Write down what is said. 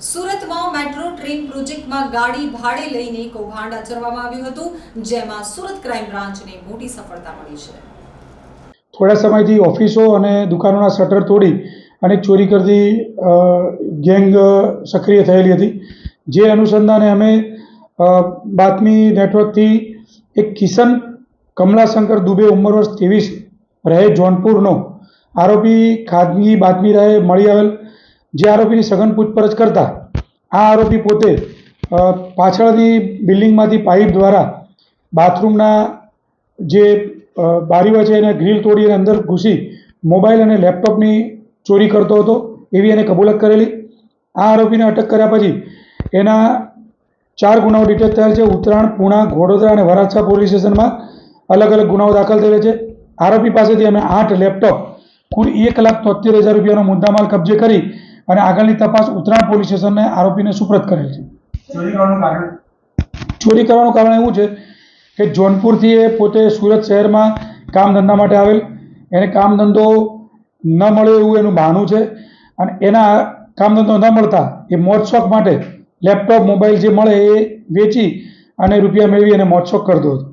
સુરતમાં metro train પ્રોજેક્ટમાં ગાડી ભાડે લઈને કૌભાંડ આચરવામાં આવ્યું હતું, જેમાં સુરત ક્રાઇમ બ્રાન્ચને મોટી સફળતા મળી છે. થોડા સમયથી ઓફિસો અને દુકાનોના શટર તોડી અને ચોરી કરતી ગેંગ સક્રિય થયેલી હતી. જે અનુસંધાને અમે બાતમી નેટવર્કથી એક કિશન કમલાશંકર દુબે ઉંમર વર્ષ ત્રેવીસ રહે, જોનપુરનો. આરોપી ખાનગી બાતમી રહે મળી આવેલ જે આરોપીની સઘન પૂછપરછ કરતા આ આરોપી પોતે પાછળની બિલ્ડિંગમાંથી પાઇપ દ્વારા બાથરૂમના જે બારીઓ છે એને ગ્રીલ તોડી અને અંદર ઘૂસી મોબાઈલ અને લેપટોપની ચોરી કરતો હતો એવી એને કબૂલત કરેલી. આ આરોપીને અટક કર્યા પછી એના ચાર ગુનાઓ ડિટેક્ટ થયેલ છે. ઉત્તરાયણ, પૂણા ઘોડોદરા અને વરાછા પોલીસ સ્ટેશનમાં અલગ અલગ ગુનાઓ દાખલ થયેલા છે. આરોપી પાસેથી અમે આઠ લેપટોપ, કુલ એક લાખ તોતેર હજાર રૂપિયાનો મુદ્દામાલ કબજે કરી અને આગળની તપાસ ઉત્તરાયણ પોલીસ સ્ટેશનને આરોપીને સુપ્રત કરેલ છે. ચોરી કરવાનું કારણ? એવું છે કે જોનપુરથી એ પોતે સુરત શહેરમાં કામ ધંધા માટે આવેલ. એને કામ ધંધો ન મળે એવું એનું બહાનું છે. અને એના કામ ધંધો ન મળતા એ મોજશોખ માટે લેપટોપ મોબાઈલ જે મળે એ વેચી અને રૂપિયા મેળવી અને મોજશોખ કરતો હતો?